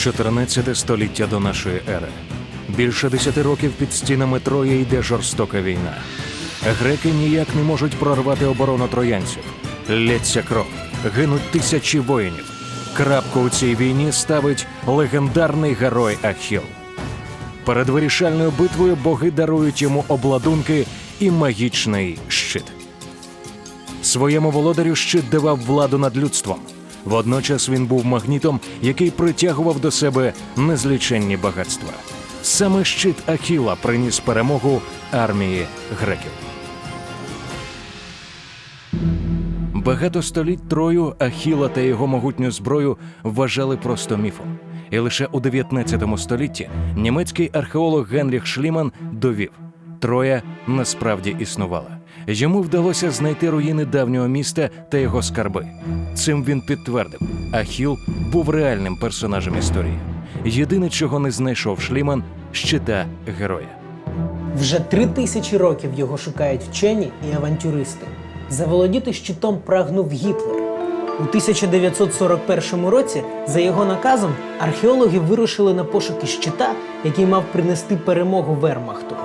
14 століття до нашої ери. Більше десяти років під стінами Троє йде жорстока війна. Греки ніяк не можуть прорвати оборону троянців. Лється кров, гинуть тисячі воїнів. Крапку у цій війні ставить легендарний герой Ахіл. Перед вирішальною битвою боги дарують йому обладунки і магічний щит. Своєму володарю щит давав владу над людством. Водночас він був магнітом, який притягував до себе незліченні багатства. Саме щит Ахіла приніс перемогу армії греків. Багато століть Трою, Ахіла та його могутню зброю вважали просто міфом. І лише у 19 столітті німецький археолог Генріх Шліман довів, Троя насправді існувала. Йому вдалося знайти руїни давнього міста та його скарби. Цим він підтвердив, Ахіл був реальним персонажем історії. Єдине, чого не знайшов Шліман щита героя. Вже три тисячі років його шукають вчені і авантюристи. Заволодіти щитом прагнув Гітлер. У 1941 році, за його наказом, археологи вирушили на пошуки щита, який мав принести перемогу Вермахту.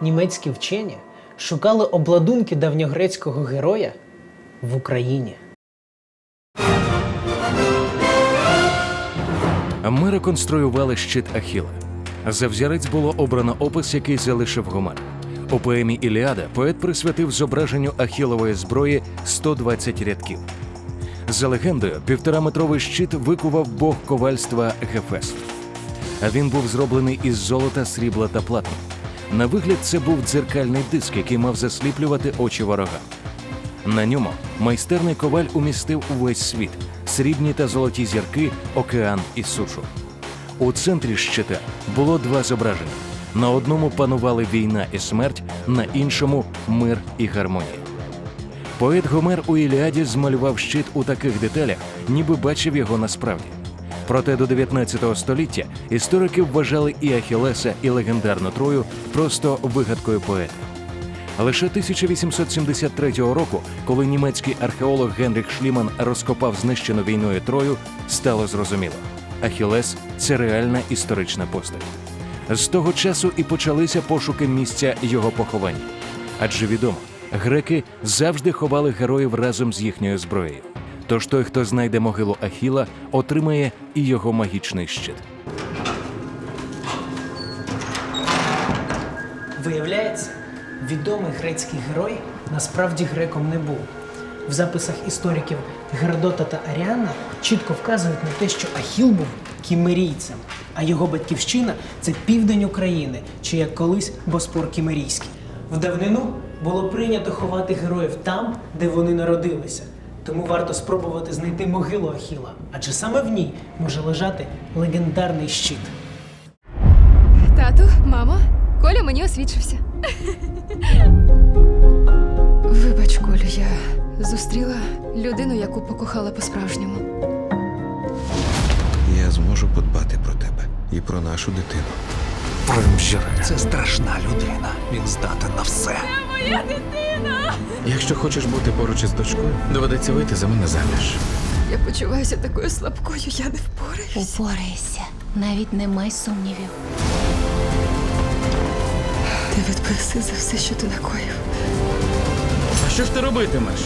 Німецькі вчені шукали обладунки давньогрецького героя в Україні. Ми реконструювали щит Ахіла. За взірець було обрано опис, який залишив Гомер. У поемі Іліада поет присвятив зображенню Ахілової зброї 120 рядків. За легендою, півтораметровий щит викував бог ковальства Гефест. Він був зроблений із золота, срібла та платину. На вигляд, це був дзеркальний диск, який мав засліплювати очі ворога. На ньому майстерний коваль умістив увесь світ, срібні та золоті зірки, океан і сушу. У центрі щита було два зображення. На одному панували війна і смерть, на іншому мир і гармонія. Поет Гомер у Іліаді змалював щит у таких деталях, ніби бачив його насправді. Проте до 19 століття історики вважали і Ахілеса, і легендарну Трою просто вигадкою поета. Лише 1873 року, коли німецький археолог Генріх Шліман розкопав знищену війною Трою, стало зрозуміло: Ахілес це реальна історична постать. З того часу і почалися пошуки місця його поховання. Адже відомо, греки завжди ховали героїв разом з їхньою зброєю. Тож той, хто знайде могилу Ахіла, отримає і його магічний щит. Виявляється, відомий грецький герой насправді греком не був. В записах істориків Геродота та Аріана чітко вказують на те, що Ахіл був кімерійцем, а його батьківщина це південь України, чи як колись Боспор Кімерійський. В давнину було прийнято ховати героїв там, де вони народилися. Тому варто спробувати знайти могилу Ахіла, адже саме в ній може лежати легендарний щит. Тату, мамо, Коля мені освідчився. Вибач, Колю, я зустріла людину, яку покохала по-справжньому. Я зможу подбати про тебе і про нашу дитину. Це страшна людина. Він здатен на все. Якщо хочеш бути поруч із дочкою, доведеться вийти за мене заміж. Я почуваюся такою слабкою, я не впораюсь. Упорайся, навіть не май сумнівів. Ти відписи за все, що ти накоїв. А що ж ти робитимеш?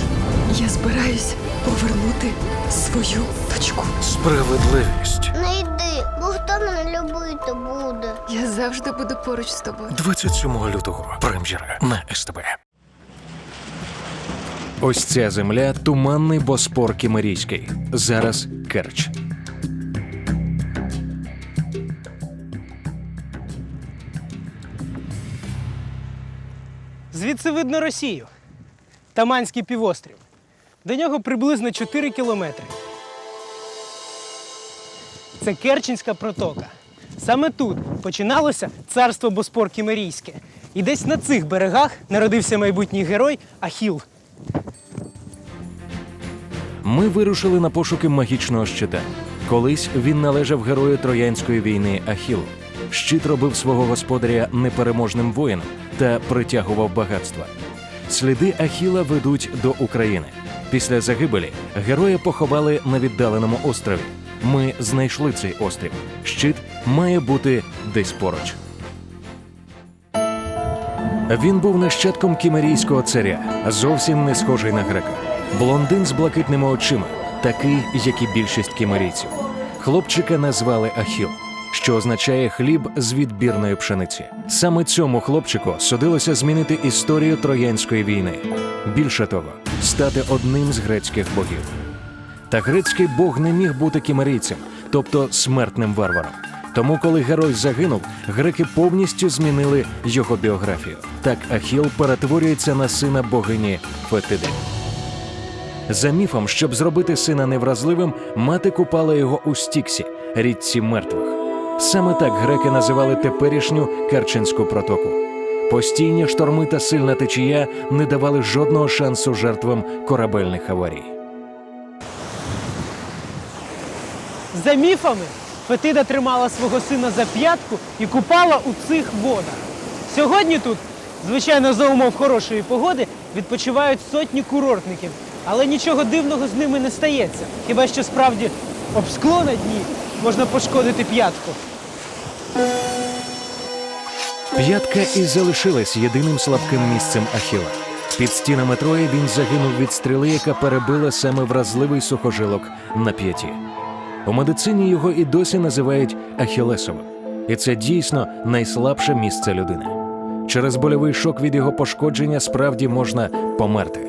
Я збираюсь повернути свою дочку. Справедливість. Мене любити буде. Я завжди буду поруч з тобою. 27 лютого. Прем'єра на СТБ. Ось ця земля туманний боспор Кімерійський. Зараз Керч. Звідси видно Росію. Таманський півострів. До нього приблизно 4 кілометри. Це Керченська протока. Саме тут починалося царство Боспор Кімерійське. І десь на цих берегах народився майбутній герой Ахіл. Ми вирушили на пошуки магічного щита. Колись він належав герою Троянської війни Ахілу. Щит робив свого господаря непереможним воїном та притягував багатства. Сліди Ахіла ведуть до України. Після загибелі героя поховали на віддаленому острові. Ми знайшли цей острів. Щит має бути десь поруч. Він був нащадком кімерійського царя, зовсім не схожий на грека. Блондин з блакитними очима, такий, як і більшість кімерійців. Хлопчика назвали Ахіл, що означає хліб з відбірної пшениці. Саме цьому хлопчику судилося змінити історію Троянської війни. Більше того, стати одним з грецьких богів. Та грецький бог не міг бути кімерійцем, тобто смертним варваром. Тому, коли герой загинув, греки повністю змінили його біографію. Так Ахіл перетворюється на сина богині Фетиди. За міфом, щоб зробити сина невразливим, мати купала його у Стіксі, річці мертвих. Саме так греки називали теперішню Керченську протоку. Постійні шторми та сильна течія не давали жодного шансу жертвам корабельних аварій. За міфами, Фетида тримала свого сина за п'ятку і купала у цих водах. Сьогодні тут, звичайно, за умов хорошої погоди, відпочивають сотні курортників. Але нічого дивного з ними не стається. Хіба що справді об скло на дні можна пошкодити п'ятку. П'ятка і залишилась єдиним слабким місцем Ахіла. Під стінами Трої він загинув від стріли, яка перебила саме вразливий сухожилок на п'яті. У медицині його і досі називають Ахілесовим. І це дійсно найслабше місце людини. Через больовий шок від його пошкодження справді можна померти.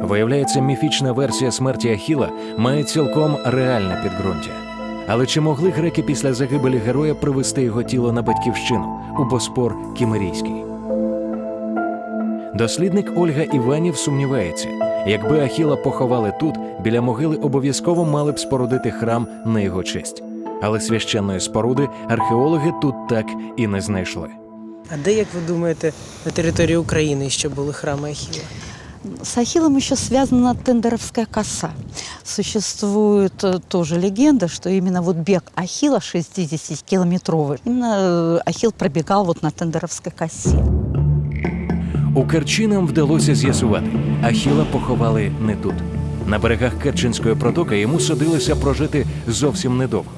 Виявляється, міфічна версія смерті Ахіла має цілком реальне підґрунтя. Але чи могли греки після загибелі героя привести його тіло на батьківщину у Боспор Кімерійський? Дослідник Ольга Іванів сумнівається, якби Ахіла поховали тут, біля могили обов'язково мали б спорудити храм на його честь. Але священної споруди археологи тут так і не знайшли. А де, як ви думаєте, на території України ще були храми Ахіла? С Ахиллом еще связана тендеровская коса. Существует э, тоже легенда, что именно вот бег Ахилла 60-километровый, именно э, Ахилл пробегал вот на тендеровской косе. У Керчі нам вдалося з'ясувати, Ахіла поховали не тут. На берегах Керченської протоки йому судилося прожити зовсім недовго.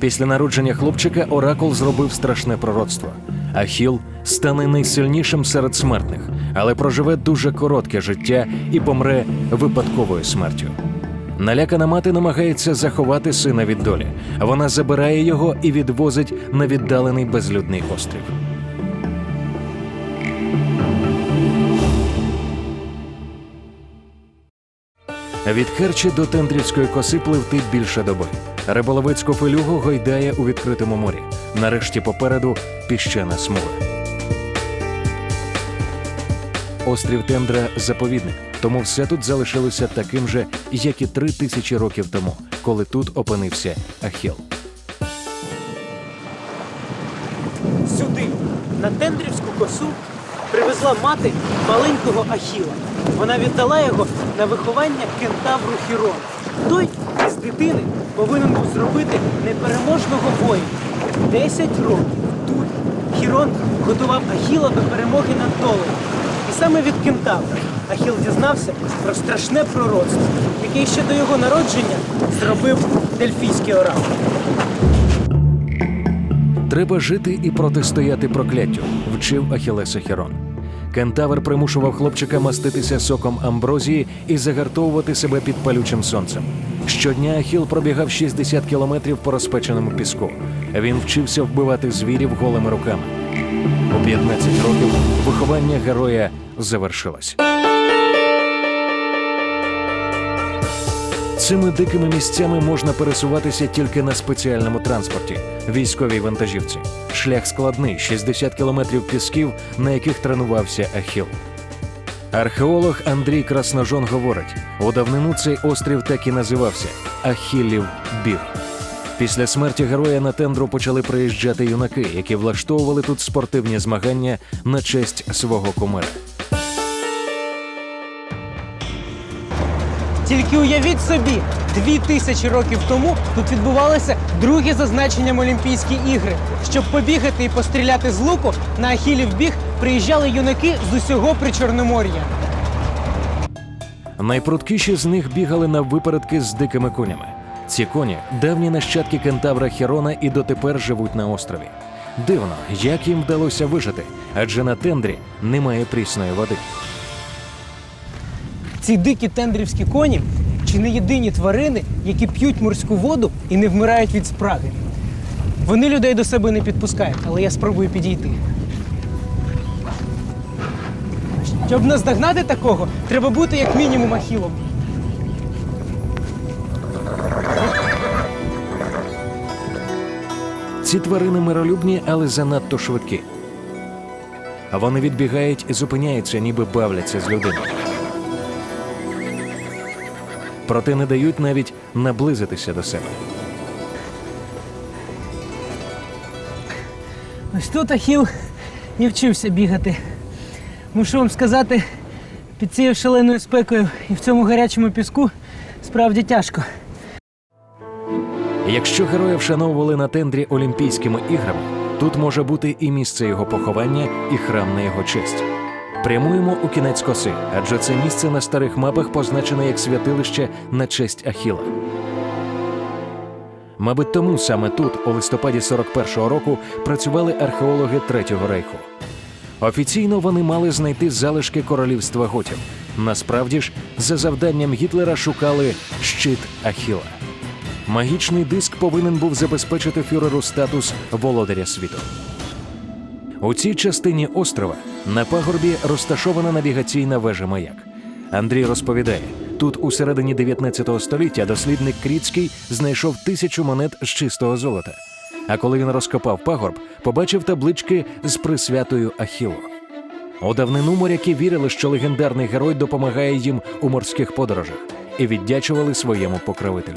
Після народження хлопчика Оракул зробив страшне пророцтво. Ахіл стане найсильнішим серед смертних, але проживе дуже коротке життя і помре випадковою смертю. Налякана мати намагається заховати сина від долі. Вона забирає його і відвозить на віддалений безлюдний острів. Від Керчі до Тендрівської коси пливти більше доби. Риболовецьку филюгу гойдає у відкритому морі. Нарешті попереду піщана смуга. Острів Тендра заповідник, тому все тут залишилося таким же, як і три тисячі років тому, коли тут опинився Ахіл. Сюди, на Тендрівську косу, привезла мати маленького Ахіла. Вона віддала його на виховання кентавру Хірона. Той із дитини повинен був зробити непереможного воїна. Десять років тут Хірон готував Ахіла до перемоги над доларом. І саме від кентавра Ахіл дізнався про страшне пророцтво, яке ще до його народження зробив Дельфійський оракул. Треба жити і протистояти прокляттю, вчив Ахілеса Херон. Кентавр примушував хлопчика маститися соком амброзії і загартовувати себе під палючим сонцем. Щодня Ахіл пробігав 60 кілометрів по розпеченому піску. Він вчився вбивати звірів голими руками. У 15 років виховання героя завершилось. Цими дикими місцями можна пересуватися тільки на спеціальному транспорті військовій вантажівці. Шлях складний 60 кілометрів пісків, на яких тренувався Ахіл. Археолог Андрій Красножон говорить: у давнину цей острів так і називався Ахілів Біг. Після смерті героя на тендру почали приїжджати юнаки, які влаштовували тут спортивні змагання на честь свого кумира. Тільки уявіть собі, дві тисячі років тому тут відбувалися другі за значенням Олімпійські ігри. Щоб побігати і постріляти з луку, на Ахілів біг приїжджали юнаки з усього Причорномор'я. Найпрудкіші з них бігали на випередки з дикими конями. Ці коні давні нащадки кентавра Херона і дотепер живуть на острові. Дивно, як їм вдалося вижити, адже на тендрі немає прісної води. Ці дикі тендрівські коні чи не єдині тварини, які п'ють морську воду і не вмирають від спраги. Вони людей до себе не підпускають, але я спробую підійти. Щоб наздогнати такого, треба бути як мінімум ахілом. Ці тварини миролюбні, але занадто швидкі. А вони відбігають і зупиняються, ніби бавляться з людиною. Проте не дають навіть наблизитися до себе. Ось тут Ахіл і вчився бігати. Мушу вам сказати, під цією шаленою спекою і в цьому гарячому піску справді тяжко. Якщо героя вшановували на тендрі Олімпійськими іграми, тут може бути і місце його поховання, і храм на його честь. Прямуємо у кінець коси, адже це місце на старих мапах позначене як святилище на честь Ахіла. Мабуть, тому саме тут, у листопаді 41-го року, працювали археологи Третього рейху. Офіційно вони мали знайти залишки королівства готів. Насправді ж, за завданням Гітлера шукали щит Ахіла. Магічний диск повинен був забезпечити фюреру статус володаря світу. У цій частині острова на пагорбі розташована навігаційна вежа маяк. Андрій розповідає: тут у середині 19 століття дослідник Кріцький знайшов тисячу монет з чистого золота. А коли він розкопав пагорб, побачив таблички з присвятою Ахілу. У давнину моряки вірили, що легендарний герой допомагає їм у морських подорожах і віддячували своєму покровителю.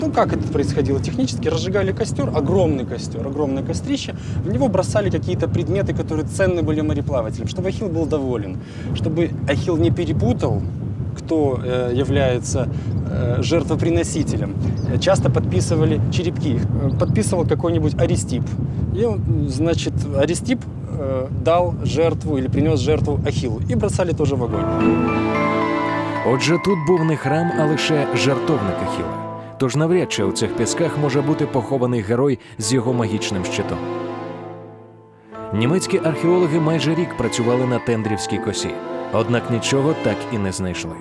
Ну, как это происходило? Технически разжигали костер, огромный костер, огромное кострище. В него бросали какие-то предметы, которые ценны были мореплавателям, чтобы Ахилл был доволен, чтобы Ахилл не перепутал, кто э, является э, жертвоприносителем. Э, Часто подписывали черепки. Их, э, Подписывал какой-нибудь Аристип. И, он, значит, Аристип э, дал жертву или принес жертву Ахиллу. И бросали тоже в огонь. Отже, тут був не храм, а лише жартовник Ахіла. Тож навряд чи у цих пісках може бути похований герой з його магічним щитом. Німецькі археологи майже рік працювали на тендрівській косі, однак нічого так і не знайшли.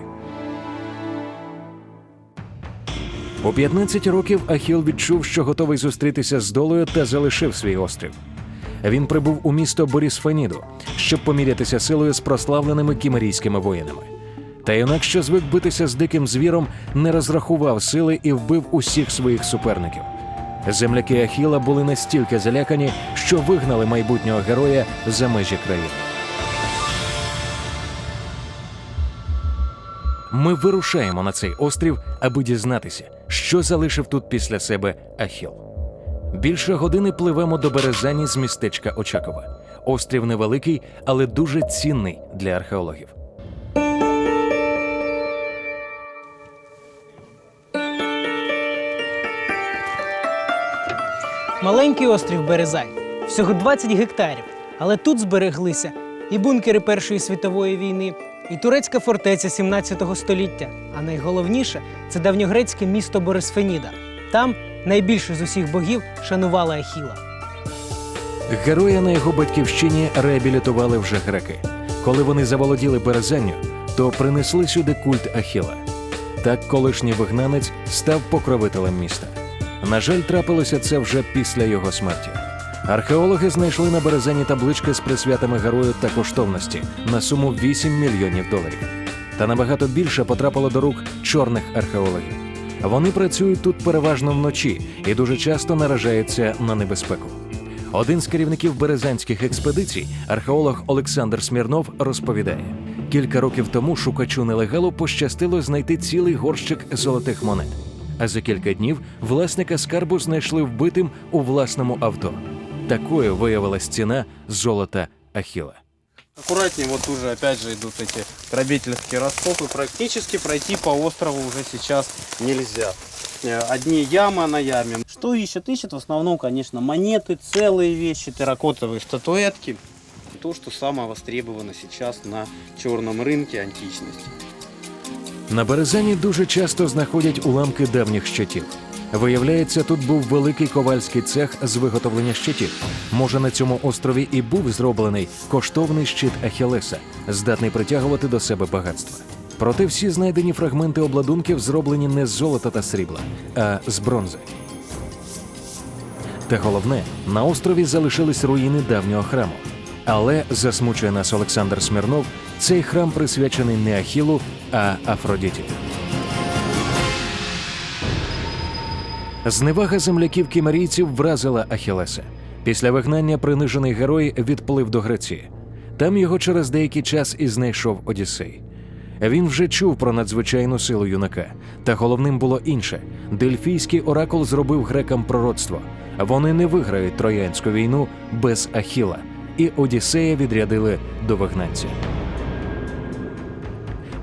У 15 років Ахіл відчув, що готовий зустрітися з долею та залишив свій острів. Він прибув у місто Борісфеніду, щоб помірятися силою з прославленими кімерійськими воїнами. Та юнак, що звик битися з диким звіром, не розрахував сили і вбив усіх своїх суперників. Земляки Ахіла були настільки залякані, що вигнали майбутнього героя за межі країни. Ми вирушаємо на цей острів, аби дізнатися, що залишив тут після себе Ахіл. Більше години пливемо до Березані з містечка Очакова. Острів невеликий, але дуже цінний для археологів. Маленький острів Березань, всього 20 гектарів. Але тут збереглися і бункери Першої світової війни, і турецька фортеця 17 століття. А найголовніше це давньогрецьке місто Борисфеніда. Там найбільше з усіх богів шанували Ахіла. Героя на його батьківщині реабілітували вже греки. Коли вони заволоділи Березанню, то принесли сюди культ Ахіла. Так колишній вигнанець став покровителем міста. На жаль, трапилося це вже після його смерті. Археологи знайшли на березані таблички з присвятами герою та коштовності на суму 8 мільйонів доларів. Та набагато більше потрапило до рук чорних археологів. Вони працюють тут переважно вночі і дуже часто наражаються на небезпеку. Один з керівників березанських експедицій, археолог Олександр Смірнов, розповідає: кілька років тому шукачу нелегалу пощастило знайти цілий горщик золотих монет. А за кілька днів власника скарбу знайшли вбитим у власному авто. Такою виявилась ціна золота Ахіла. Аккуратнее, вот уже опять же идут эти грабительские раскопы. Практически пройти по острову уже сейчас нельзя. Э, Одни яма на яме. Что ищут? Ищут в основном, конечно, монеты, целые вещи, терракотовые статуэтки. То, что самое востребовано сейчас на черном рынке античности. На березані дуже часто знаходять уламки давніх щитів. Виявляється, тут був великий ковальський цех з виготовлення щитів. Може, на цьому острові і був зроблений коштовний щит Ахілеса, здатний притягувати до себе багатства. Проте всі знайдені фрагменти обладунків зроблені не з золота та срібла, а з бронзи. Та головне, на острові залишились руїни давнього храму. Але засмучує нас Олександр Смірнов, цей храм присвячений не Ахілу, а Афродіті. Зневага земляків кімерійців вразила Ахілеса. Після вигнання принижений герой відплив до Греції. Там його через деякий час і знайшов Одіссей. Він вже чув про надзвичайну силу юнака, та головним було інше: дельфійський оракул зробив грекам пророцтво. Вони не виграють троянську війну без Ахіла, і Одіссея відрядили до вигнанця.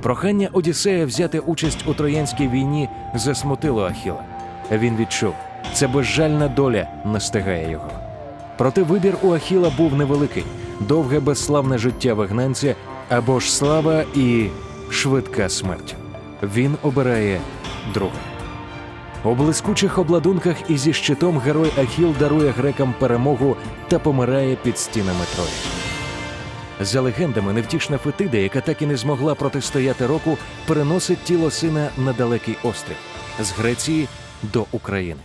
Прохання Одіссея взяти участь у троянській війні засмутило Ахіла. Він відчув, це безжальна доля настигає його. Проте вибір у Ахіла був невеликий: довге безславне життя вигнанця або ж слава і швидка смерть. Він обирає друге. У блискучих обладунках і зі щитом герой Ахіл дарує грекам перемогу та помирає під стінами Трої. За легендами, невтішна Фетида, яка так і не змогла протистояти року, переносить тіло сина на далекий острів з Греції до України.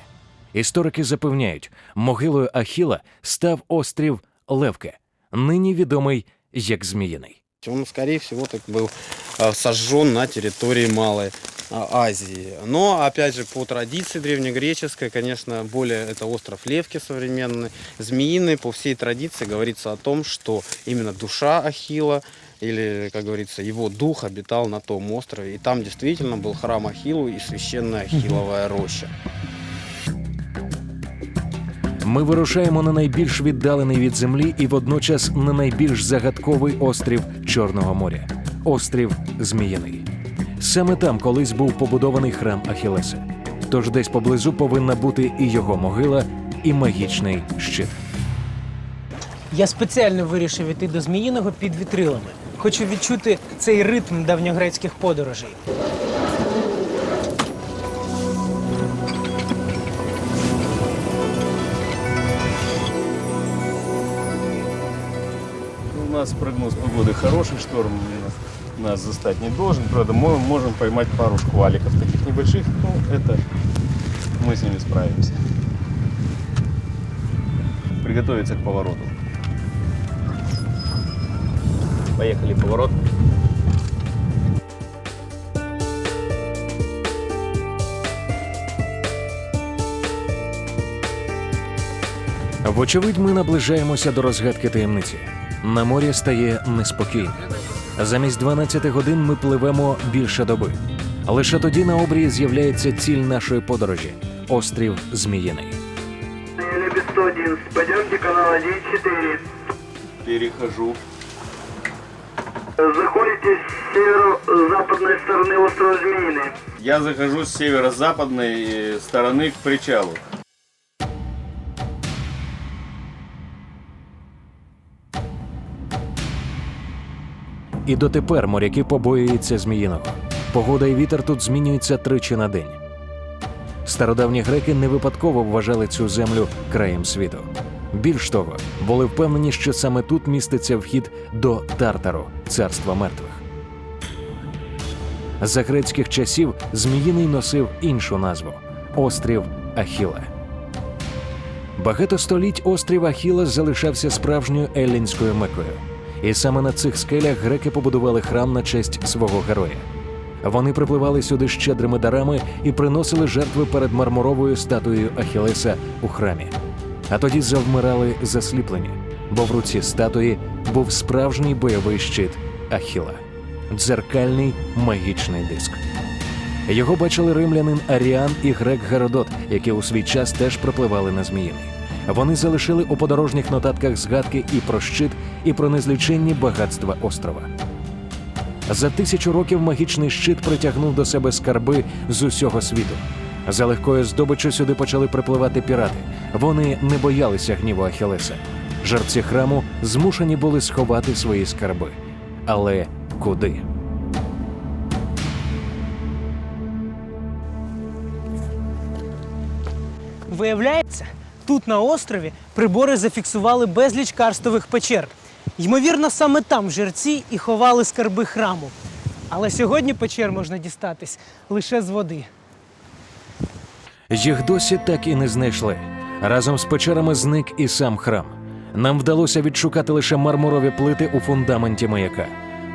Історики запевняють, могилою Ахіла став острів Левке, нині відомий як Зміїний. Он, всего, так был сожжен на территории Малой Азии. Но, опять же, по традиции древнегреческой, конечно, более это остров Левки современный, Змеиный, по всей традиции говорится о том, что именно душа Ахила или, как говорится, его дух обитал на том острове. И там действительно был храм Ахиллу и священная Ахилловая роща. Ми вирушаємо на найбільш віддалений від землі і водночас на найбільш загадковий острів Чорного моря острів Зміїний. Саме там колись був побудований храм Ахілеса. Тож десь поблизу повинна бути і його могила, і магічний щит. Я спеціально вирішив іти до Зміїного під вітрилами. Хочу відчути цей ритм давньогрецьких подорожей. У нас прогноз погоды хороший, шторм нас, нас застать не должен. Правда, мы можем поймать пару шкваликов таких небольших, но это мы с ними справимся. Приготовиться к повороту. Поехали, поворот. Вочевидь, ми наближаємося до розгадки таємниці. На морі стає неспокійно. Замість 12 годин ми пливемо більше доби. Лише тоді на обрії з'являється ціль нашої подорожі острів Зміїний. Лебед 111, пойдемте канал 1-4. Перехожу. Заходите с северо-западной стороны острова Змеиный. Я захожу с северо-западной э, стороны к причалу. І дотепер моряки побоюються Зміїного. Погода і вітер тут змінюються тричі на день. Стародавні греки не випадково вважали цю землю краєм світу. Більш того, були впевнені, що саме тут міститься вхід до Тартару, царства мертвих. За грецьких часів Зміїний носив іншу назву острів Ахіла. Багато століть острів Ахіла залишався справжньою еллінською мекою. І саме на цих скелях греки побудували храм на честь свого героя. Вони припливали сюди щедрими дарами і приносили жертви перед мармуровою статуєю Ахілеса у храмі. А тоді завмирали засліплені, бо в руці статуї був справжній бойовий щит Ахіла дзеркальний магічний диск. Його бачили римлянин Аріан і грек Геродот, які у свій час теж припливали на Зміїний вони залишили у подорожніх нотатках згадки і про щит, і про незліченні багатства острова. За тисячу років магічний щит притягнув до себе скарби з усього світу. За легкою здобиччю сюди почали припливати пірати. Вони не боялися гніву Ахілеса. Жерці храму змушені були сховати свої скарби. Але куди? Виявляється, тут на острові прибори зафіксували безліч карстових печер. Ймовірно, саме там жерці і ховали скарби храму. Але сьогодні печер можна дістатись лише з води. Їх досі так і не знайшли. Разом з печерами зник і сам храм. Нам вдалося відшукати лише мармурові плити у фундаменті маяка.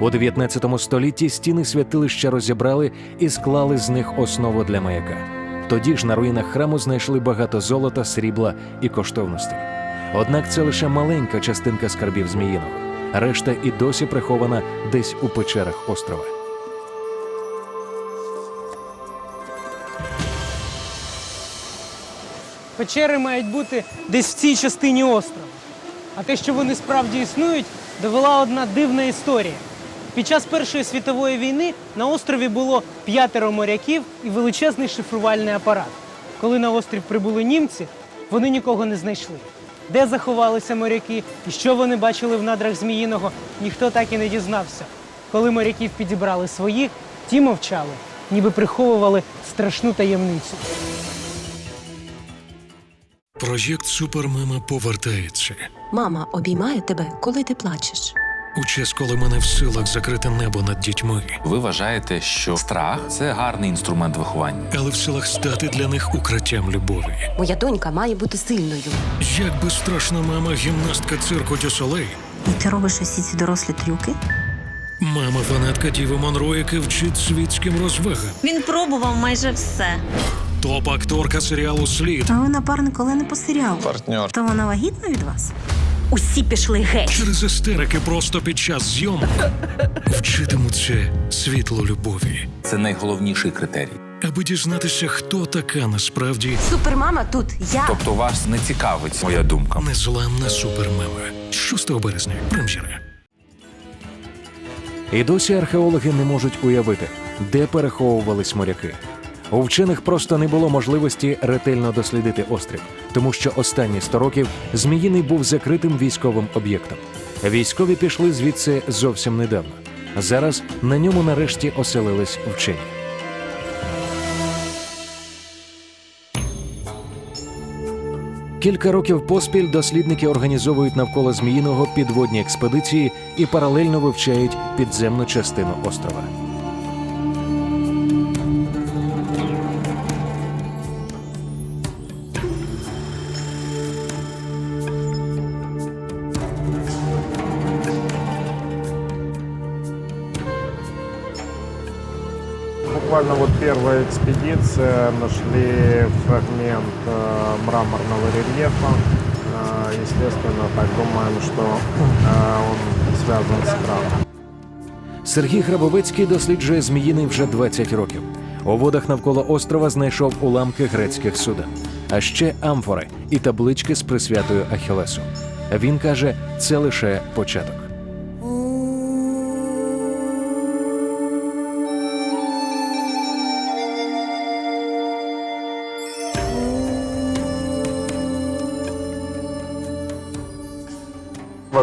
У 19 столітті стіни святилища розібрали і склали з них основу для маяка. Тоді ж на руїнах храму знайшли багато золота, срібла і коштовностей. Однак це лише маленька частинка скарбів Зміїного. Решта і досі прихована десь у печерах острова. Печери мають бути десь в цій частині острова. А те, що вони справді існують, довела одна дивна історія. Під час Першої світової війни на острові було п'ятеро моряків і величезний шифрувальний апарат. Коли на острів прибули німці, вони нікого не знайшли. Де заховалися моряки і що вони бачили в надрах Зміїного, ніхто так і не дізнався. Коли моряків підібрали своїх, ті мовчали, ніби приховували страшну таємницю. Проєкт Супермама повертається. Мама обіймає тебе, коли ти плачеш. У час, коли мене в силах закрити небо над дітьми, Ви вважаєте, що страх це гарний інструмент виховання. але в силах стати для них укриттям любові. Моя донька має бути сильною. Як би страшна мама гімнастка цирку Дюсолей, І ти робиш усі ці дорослі трюки? мама фанатка Діви Монро, яка вчить світським розвагам, Він пробував майже все. топ-акторка серіалу Слід А ви напарник Олени по серіалу. Партнер. То вона вагітна від вас? Усі пішли геть. через істерики просто під час зйомок вчитимуться світло любові, Це найголовніший критерій. аби дізнатися, хто така насправді Супермама тут я. Тобто вас не цікавить моя думка. незламна супермама. 6 березня. Прем'єра. І досі археологи не можуть уявити, де переховувались моряки. У вчених просто не було можливості ретельно дослідити острів, тому що останні 100 років Зміїний був закритим військовим об'єктом. Військові пішли звідси зовсім недавно. Зараз на ньому нарешті оселились вчені. Кілька років поспіль дослідники організовують навколо Зміїного підводні експедиції і паралельно вивчають підземну частину острова. Буквально вот первая экспедиция нашли фрагмент э, мраморного рельефа. Э, естественно, так думаем, что э, он связан с храмом. Сергій Грабовецький досліджує Зміїний вже 20 років. У водах навколо острова знайшов уламки грецьких суден, а ще амфори і таблички з присвятою Ахілесу. Він каже, це лише початок.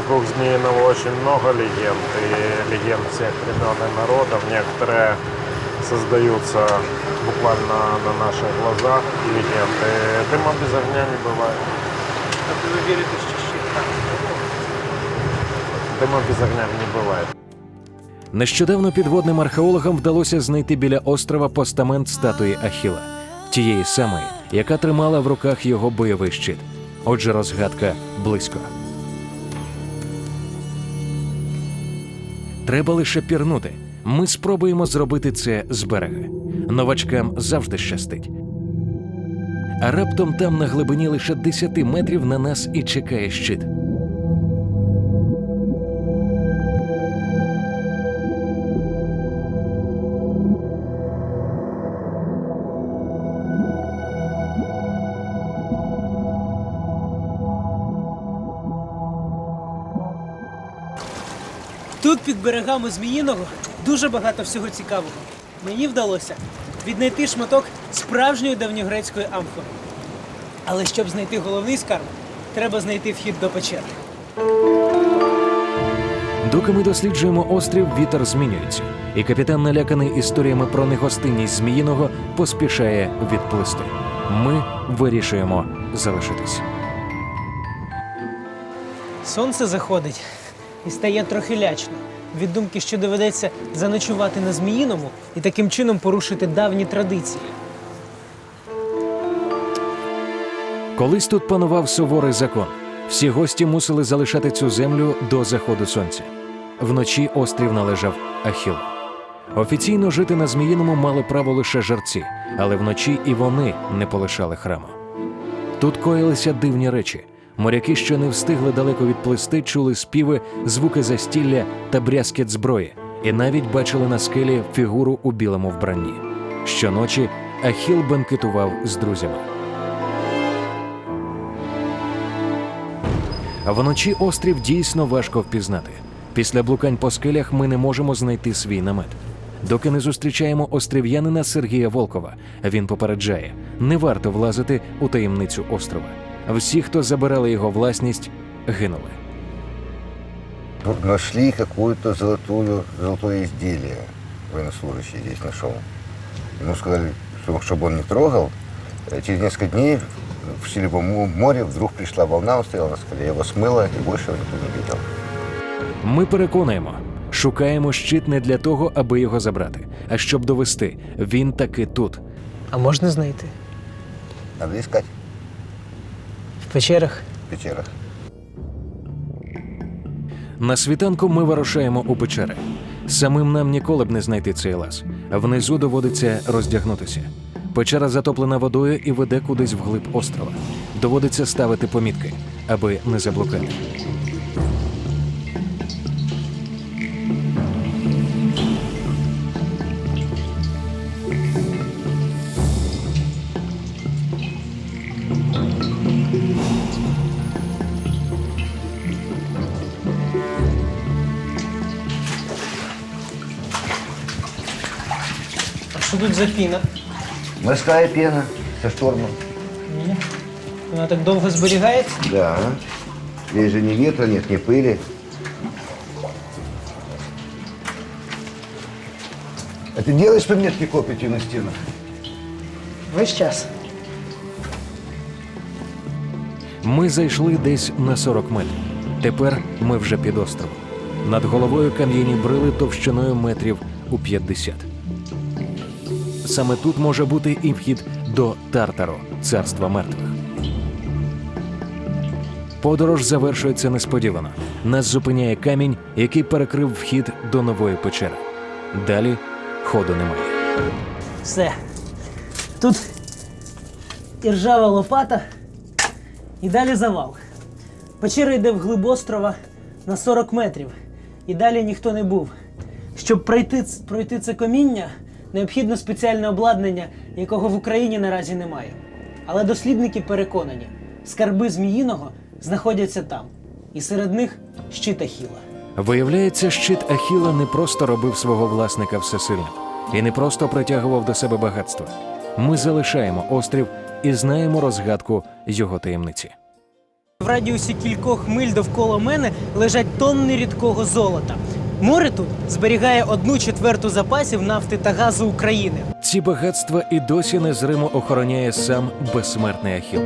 Вокруг Змеиного очень много легенд, и легенд всех времен и народов. Некоторые создаются буквально на наших глазах, легенды. Дыма без огня не бывает. Дыма без огня не бывает. Нещодавно підводним археологам вдалося знайти біля острова постамент статуї Ахіла, тієї самої, яка тримала в руках його бойовий щит. Отже, розгадка близько. Треба лише пірнути. Ми спробуємо зробити це з берега. Новачкам завжди щастить. А раптом там на глибині лише 10 метрів на нас і чекає щит. Тут під берегами Зміїного дуже багато всього цікавого. Мені вдалося віднайти шматок справжньої давньогрецької амфори. Але щоб знайти головний скарб, треба знайти вхід до печери. Доки ми досліджуємо острів, вітер змінюється. і капітан, наляканий історіями про негостинність Зміїного, поспішає відплисти. Ми вирішуємо залишитись. Сонце заходить і стає трохи лячно. Від думки, що доведеться заночувати на Зміїному і таким чином порушити давні традиції. Колись тут панував суворий закон. Всі гості мусили залишати цю землю до заходу сонця. Вночі острів належав Ахілу. Офіційно жити на Зміїному мали право лише жерці, але вночі і вони не полишали храму. Тут коїлися дивні речі. Моряки, що не встигли далеко відплисти, чули співи, звуки застілля та брязкіт зброї, і навіть бачили на скелі фігуру у білому вбранні. Щоночі Ахіл бенкетував з друзями. Вночі острів дійсно важко впізнати. Після блукань по скелях ми не можемо знайти свій намет. Доки не зустрічаємо острів'янина Сергія Волкова. Він попереджає: не варто влазити у таємницю острова. Всі, хто забирали його власність, гинули. Тут нашли какую-то золотую, золотое изделие. Военнослужащий здесь нашел. Ему сказали, что, чтобы он не трогал. Э, Через несколько дней в Силевом мо- море вдруг пришла волна, он стоял на скале, его смыло, и больше его никто не видел. Ми переконуємо, шукаємо щит не для того, аби його забрати, а щоб довести, він таки тут. А можна знайти? Надо искать В печерах? На світанку ми вирушаємо у печери. Самим нам ніколи б не знайти цей лаз. Внизу доводиться роздягнутися. Печера затоплена водою і веде кудись вглиб острова. Доводиться ставити помітки, аби не заблукати. За піна? Морская пена со штормом. Ні. Вона так довго зберігається? Да. Здесь же ни ветра нет, ни пыли. А ты делаешь пометки копотью на стенах? Весь час. Ми зайшли десь на 40 метрів. Тепер ми вже під островом. Над головою кам'яні брили товщиною метрів у 50. Саме тут може бути і вхід до Тартару, царства мертвих. Подорож завершується несподівано. Нас зупиняє камінь, який перекрив вхід до нової печери. Далі ходу немає. Все. Тут і ржава лопата, і далі завал. Печера йде вглиб острова на 40 метрів. І далі ніхто не був. Щоб пройти, пройти це коміння, необхідно спеціальне обладнання, якого в Україні наразі немає. Але дослідники переконані, скарби Зміїного знаходяться там. І серед них щит Ахіла. Виявляється, щит Ахіла не просто робив свого власника всесильним і не просто притягував до себе багатство. Ми залишаємо острів і знаємо розгадку його таємниці. В радіусі кількох миль довкола мене лежать тонни рідкого золота. Море тут зберігає одну четверту запасів нафти та газу України. Ці багатства і досі незримо охороняє сам безсмертний Ахіл.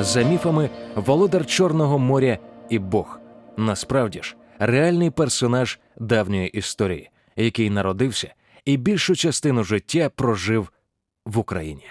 За міфами, володар Чорного моря і Бог. Насправді ж, реальний персонаж давньої історії, який народився і більшу частину життя прожив в Україні.